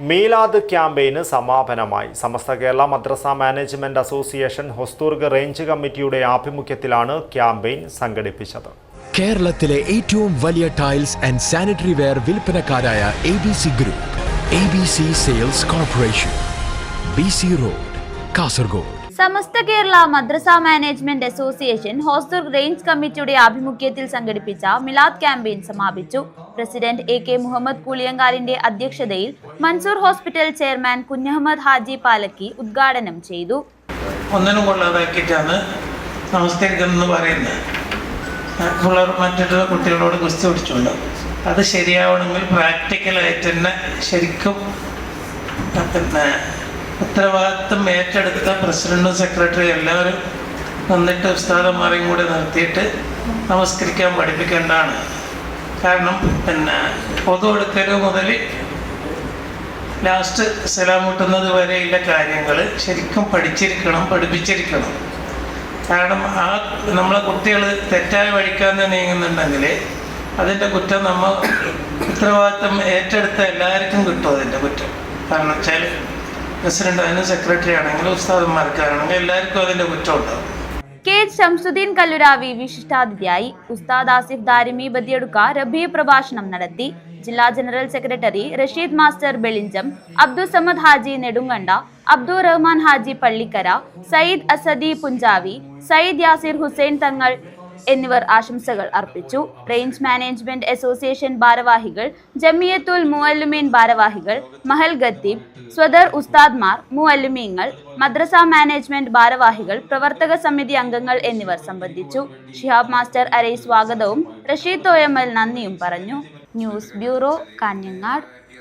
മീലാദ് ക്യാമ്പയിന് സമാപനമായി. Samastha Kerala Madrasa management association Hosdurg range കമ്മിറ്റിയുടെ ആഭിമുഖ്യത്തിലാണ് ക്യാമ്പയിൻ സംഘടിപ്പിച്ചത്. കേരളത്തിലെ ഏറ്റവും വലിയ tiles and sanitary ware വിൽപ്പനക്കാരായ A B C group A B C sales corporation B C road Kasaragod. Samastha Kerala Madrasa management association Hosdurg range കമ്മിറ്റിയുടെ ആഭിമുഖ്യത്തിൽ സംഘടിപ്പിച്ച Milad campaign സമാപിച്ചു. പ്രസിഡന്റ് എ കെ മുഹമ്മദ് കൂളിയങ്കാലിന്റെ അധ്യക്ഷതയിൽ മൻസൂർ ഹോസ്പിറ്റൽ ചെയർമാൻ കുഞ്ഞഹമ്മദ് ഹാജി പാലക്കി ഉദ്ഘാടനം ചെയ്തു. ഒന്നിനും കൊള്ളാതാക്കിയിട്ടാണ് നമസ്കരിക്കുന്നതെന്ന് പറയുന്നത്. പിള്ളേർ മറ്റുള്ള കുട്ടികളോട് കുസ്തി പിടിച്ചുകൊണ്ട്. അത് ശരിയാവണമെങ്കിൽ പ്രാക്ടിക്കലായിട്ട് തന്നെ ശരിക്കും പിന്നെ ഉത്തരവാദിത്വം ഏറ്റെടുത്ത പ്രസിഡന്റും സെക്രട്ടറി എല്ലാവരും വന്നിട്ട് ഉസ്താദന്മാരെയും കൂടെ നിർത്തിയിട്ട് നമസ്കരിക്കാൻ പഠിപ്പിക്കേണ്ടതാണ്. കാരണം പിന്നെ പൊതു എടുക്കൽ മുതൽ ലാസ്റ്റ് സലാം മുട്ടുന്നത് വരെയുള്ള കാര്യങ്ങൾ ശരിക്കും പഠിച്ചിരിക്കണം പഠിപ്പിച്ചിരിക്കണം. കാരണം ആ നമ്മളെ കുട്ടികൾ തെറ്റായ വഴിക്കാന്ന് നീങ്ങുന്നുണ്ടെങ്കിൽ അതിന്റെ കുറ്റം നമ്മൾ ഉത്തരവാദിത്തം ഏറ്റെടുത്ത എല്ലാവർക്കും കിട്ടും അതിന്റെ കുറ്റം. കാരണം വെച്ചാൽ പ്രസിഡന്റ് ആണെങ്കിലും സെക്രട്ടറി ആണെങ്കിലും ഉസ്താദന്മാർക്കാണെങ്കിൽ എല്ലാവർക്കും അതിന്റെ കുറ്റം ഉണ്ടാവും. കെ ശംസുദ്ദീൻ കല്ലുരാവി വിശിഷ്ടാതിഥിയായി ഉസ്താദ് ആസിഫ് ദാരിമി ബദിയടുക്ക റബി പ്രഭാഷണം നടത്തി. ജില്ലാ general secretary Rasheed master Belinjam Abdul Samad Haji Nedunkanda Abdul Rahman Haji Pallikkara Sayyid Asadi Punjavi Sayyid Yasir Hussain Thangal എന്നിവർ ആശംസകൾ അർപ്പിച്ചു. റേഞ്ച് മാനേജ്മെന്റ് അസോസിയേഷൻ ഭാരവാഹികൾ ജമിയത്തുൽ മുഅല്ലുമീൻ ഭാരവാഹികൾ മഹൽ ഖത്തീബ് സ്വദർ ഉസ്താദ്മാർ മുഅല്ലുമീങ്ങൾ മദ്രസ മാനേജ്മെന്റ് ഭാരവാഹികൾ പ്രവർത്തക സമിതി അംഗങ്ങൾ എന്നിവർ സംബന്ധിച്ചു. ഷിഹാബ് മാസ്റ്റർ അരൈ സ്വാഗതവും റഷീദ് തോയമ്മൽ നന്ദിയും പറഞ്ഞു. News bureau Kanhangad.